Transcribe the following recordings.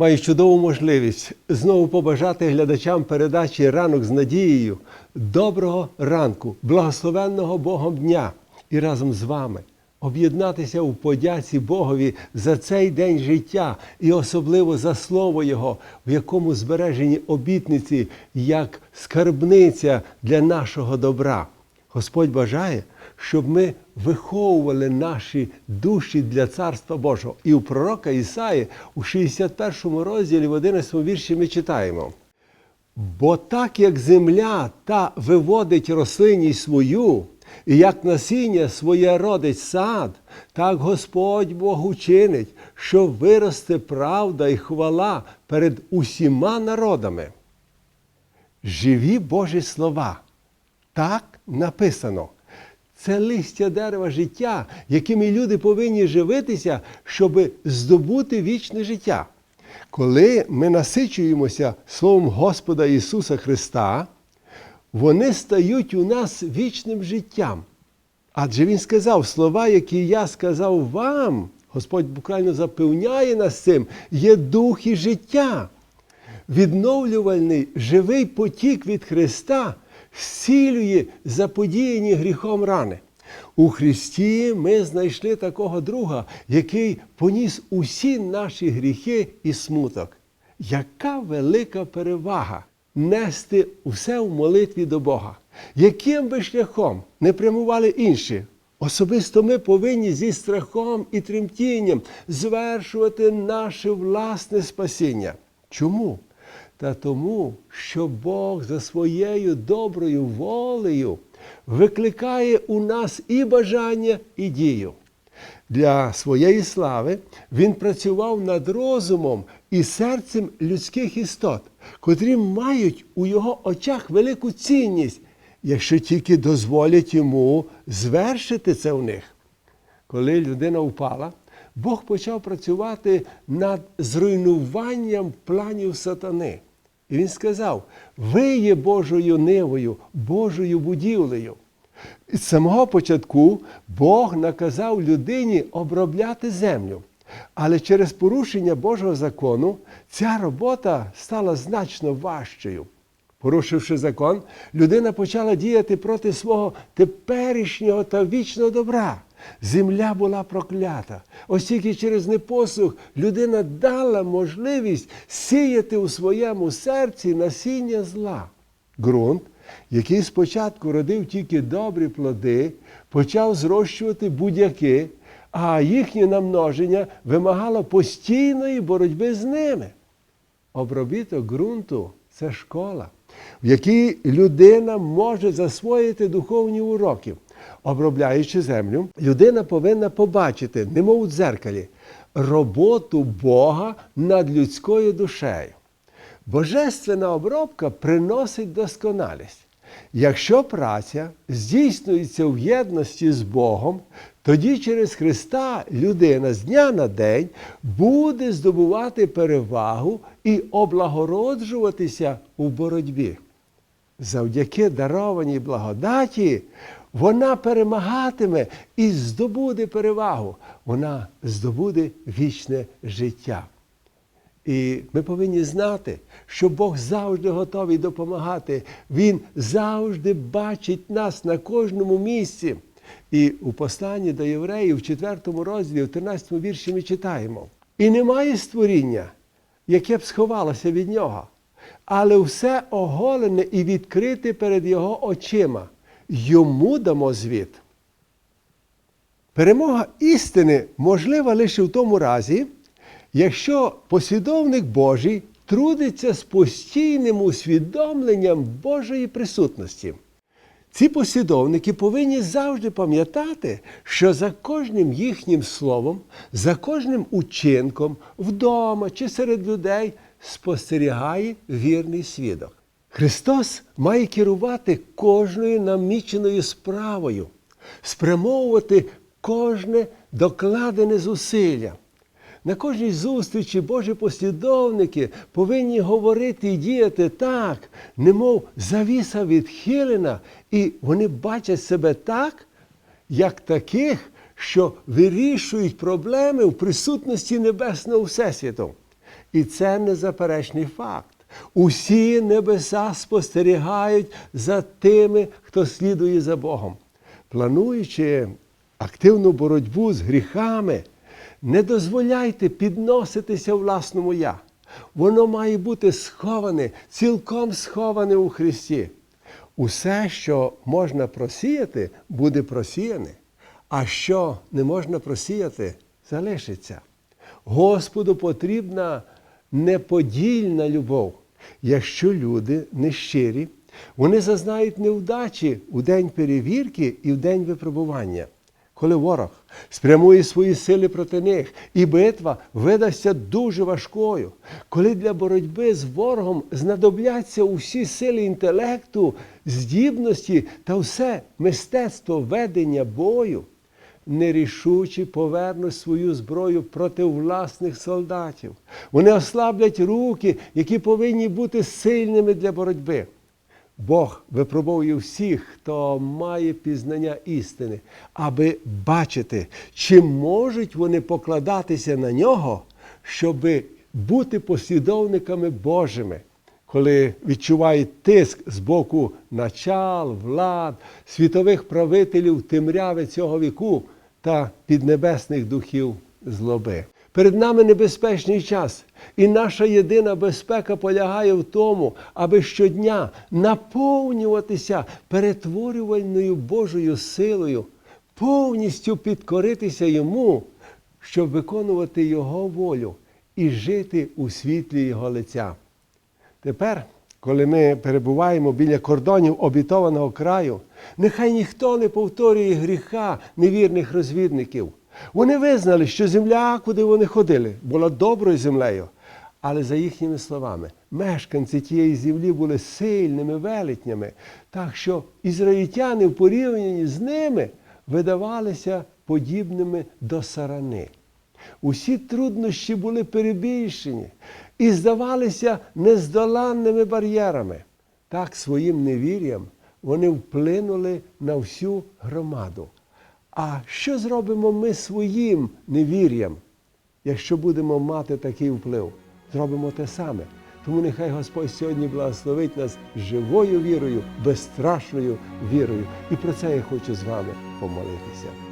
Маю чудову можливість знову побажати глядачам передачі Ранок з надією доброго ранку, благословенного Богом дня і разом з вами об'єднатися у подяці Богові за цей день життя і особливо за слово Його, в якому збережені обітниці як скарбниця для нашого добра. Господь бажає, щоб ми виховували наші душі для Царства Божого. І у пророка Ісаї у 61 розділі в 11 вірші ми читаємо. Бо так як земля та виводить рослинність свою, і як насіння своє родить сад, так Господь Бог учинить, що виросте правда і хвала перед усіма народами. Живі Божі слова. Так написано. Це листя дерева життя, якими люди повинні живитися, щоб здобути вічне життя. Коли ми насичуємося Словом Господа Ісуса Христа, вони стають у нас вічним життям. Адже Він сказав, слова, які я сказав вам, Господь буквально запевняє нас цим, є дух і життя. Відновлювальний живий потік від Христа зцілює заподіяні гріхом рани. У Христі ми знайшли такого друга, який поніс усі наші гріхи і смуток. Яка велика перевага нести усе в молитві до Бога. Яким би шляхом не прямували інші, особисто ми повинні зі страхом і тремтінням звершувати наше власне спасіння. Чому? Та тому, що Бог за своєю доброю волею викликає у нас і бажання, і дію. Для своєї слави він працював над розумом і серцем людських істот, котрі мають у його очах велику цінність, якщо тільки дозволять йому звершити це в них. Коли людина впала, Бог почав працювати над зруйнуванням планів сатани. І він сказав: ви є Божою нивою, Божою будівлею. І з самого початку Бог наказав людині обробляти землю. Але через порушення Божого закону ця робота стала значно важчою. Порушивши закон, людина почала діяти проти свого теперішнього та вічного добра. Земля була проклята. Ось тільки через непослух людина дала можливість сіяти у своєму серці насіння зла. Ґрунт, який спочатку родив тільки добрі плоди, почав зрощувати будь-яки, а їхнє намноження вимагало постійної боротьби з ними. Обробіток ґрунту це школа, в якій людина може засвоїти духовні уроки. Обробляючи землю, людина повинна побачити, немов у дзеркалі, роботу Бога над людською душею. Божественна обробка приносить досконалість. Якщо праця здійснюється в єдності з Богом, тоді через Христа людина з дня на день буде здобувати перевагу і облагороджуватися у боротьбі. Завдяки дарованій благодаті вона перемагатиме і здобуде перевагу. Вона здобуде вічне життя. І ми повинні знати, що Бог завжди готовий допомагати. Він завжди бачить нас на кожному місці. І у посланні до євреїв, в 4 розділі, в 13 вірші ми читаємо: І немає створіння, яке б сховалося від нього, але все оголене і відкрите перед Його очима. Йому дамо звіт. Перемога істини можлива лише в тому разі, якщо послідовник Божий трудиться з постійним усвідомленням Божої присутності. Ці послідовники повинні завжди пам'ятати, що за кожним їхнім словом, за кожним учинком вдома чи серед людей спостерігає вірний свідок. Христос має керувати кожною наміченою справою, спрямовувати кожне докладене зусилля. На кожній зустрічі Божі послідовники повинні говорити і діяти так, немов завіса відхилена, і вони бачать себе так, як таких, що вирішують проблеми в присутності Небесного Всесвіту. І це незаперечний факт. Усі небеса спостерігають за тими, хто слідує за Богом. Плануючи активну боротьбу з гріхами, не дозволяйте підноситися власному я. Воно має бути сховане, цілком сховане у Христі. Усе, що можна просіяти, буде просіяне, а що не можна просіяти, залишиться. Господу потрібна неподільна любов. Якщо люди нещирі, вони зазнають невдачі у день перевірки і в день випробування. Коли ворог спрямує свої сили проти них, і битва видасться дуже важкою, коли для боротьби з ворогом знадобляться усі сили інтелекту, здібності та все мистецтво ведення бою, нерішучі повернуть свою зброю проти власних солдатів. Вони ослаблять руки, які повинні бути сильними для боротьби. Бог випробовує всіх, хто має пізнання істини, аби бачити, чи можуть вони покладатися на нього, щоб бути послідовниками Божими, коли відчувають тиск з боку начал, влад, світових правителів темряви цього віку та піднебесних духів злоби. Перед нами небезпечний час, і наша єдина безпека полягає в тому, аби щодня наповнюватися перетворювальною Божою силою, повністю підкоритися йому, щоб виконувати Його волю і жити у світлі Його лиця. Тепер, коли ми перебуваємо біля кордонів обітованого краю, нехай ніхто не повторює гріха невірних розвідників. Вони визнали, що земля, куди вони ходили, була доброю землею. Але за їхніми словами, мешканці тієї землі були сильними велетнями, так що ізраїльтяни в порівнянні з ними видавалися подібними до сарани. Усі труднощі були перебільшені і здавалися нездоланними бар'єрами. Так своїм невір'ям вони вплинули на всю громаду. А що зробимо ми своїм невір'ям, якщо будемо мати такий вплив? Зробимо те саме. Тому нехай Господь сьогодні благословить нас живою вірою, безстрашною вірою. І про це я хочу з вами помолитися.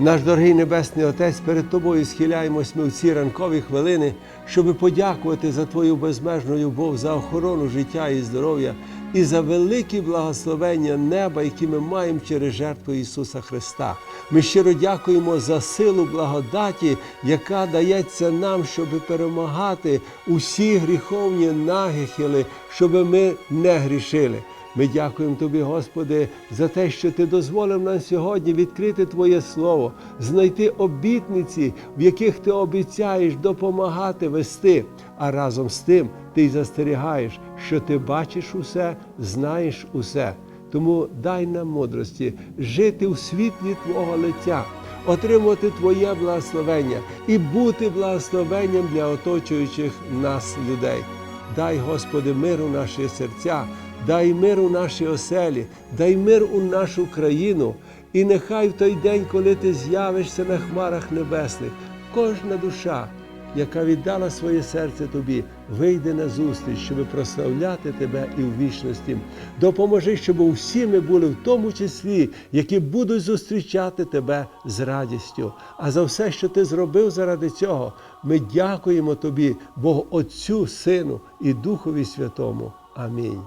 Наш дорогий Небесний Отець, перед Тобою схиляємось ми в ці ранкові хвилини, щоби подякувати за Твою безмежну любов, за охорону життя і здоров'я і за великі благословення неба, які ми маємо через жертву Ісуса Христа. Ми щиро дякуємо за силу благодаті, яка дається нам, щоб перемагати усі гріховні нагихили, щоб ми не грішили. Ми дякуємо Тобі, Господи, за те, що Ти дозволив нам сьогодні відкрити Твоє Слово, знайти обітниці, в яких Ти обіцяєш допомагати вести. А разом з тим Ти й застерігаєш, що Ти бачиш усе, знаєш усе. Тому дай нам мудрості жити у світлі Твого лиця, отримувати Твоє благословення і бути благословенням для оточуючих нас людей. Дай, Господи, мир у наші серця, дай мир у наші оселі, дай мир у нашу країну. І нехай в той день, коли ти з'явишся на хмарах небесних, кожна душа, яка віддала своє серце тобі, вийде на зустріч, щоб прославляти тебе і в вічності. Допоможи, щоб усі ми були в тому числі, які будуть зустрічати тебе з радістю. А за все, що ти зробив заради цього, ми дякуємо тобі, Богу Отцю, Сину і Духові Святому. Амінь.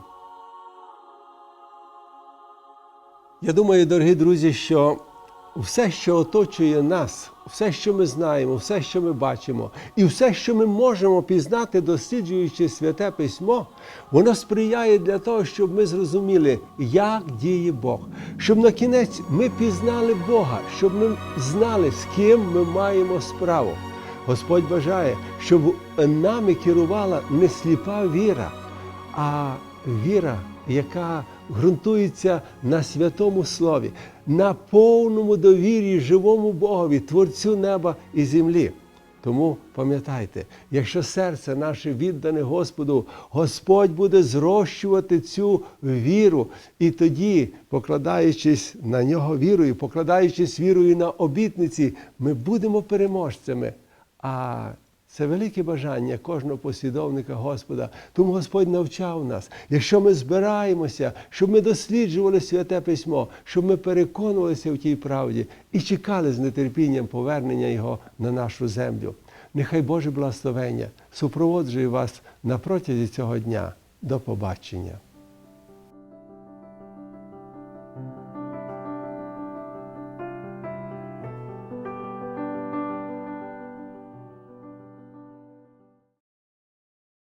Я думаю, дорогі друзі, що все, що оточує нас, все, що ми знаємо, все, що ми бачимо, і все, що ми можемо пізнати, досліджуючи святе письмо, воно сприяє для того, щоб ми зрозуміли, як діє Бог, щоб на кінець ми пізнали Бога, щоб ми знали, з ким ми маємо справу. Господь бажає, щоб нами керувала не сліпа віра, а віра, яка ґрунтується на святому слові, на повному довір'ї живому Богові, Творцю неба і землі. Тому пам'ятайте, якщо серце наше віддане Господу, Господь буде зрощувати цю віру. І тоді, покладаючись на нього вірою, покладаючись вірою на обітниці, ми будемо переможцями. А це велике бажання кожного послідовника Господа. Тому Господь навчав нас, якщо ми збираємося, щоб ми досліджували святе письмо, щоб ми переконувалися в тій правді і чекали з нетерпінням повернення Його на нашу землю. Нехай Боже благословення супроводжує вас на протязі цього дня. До побачення.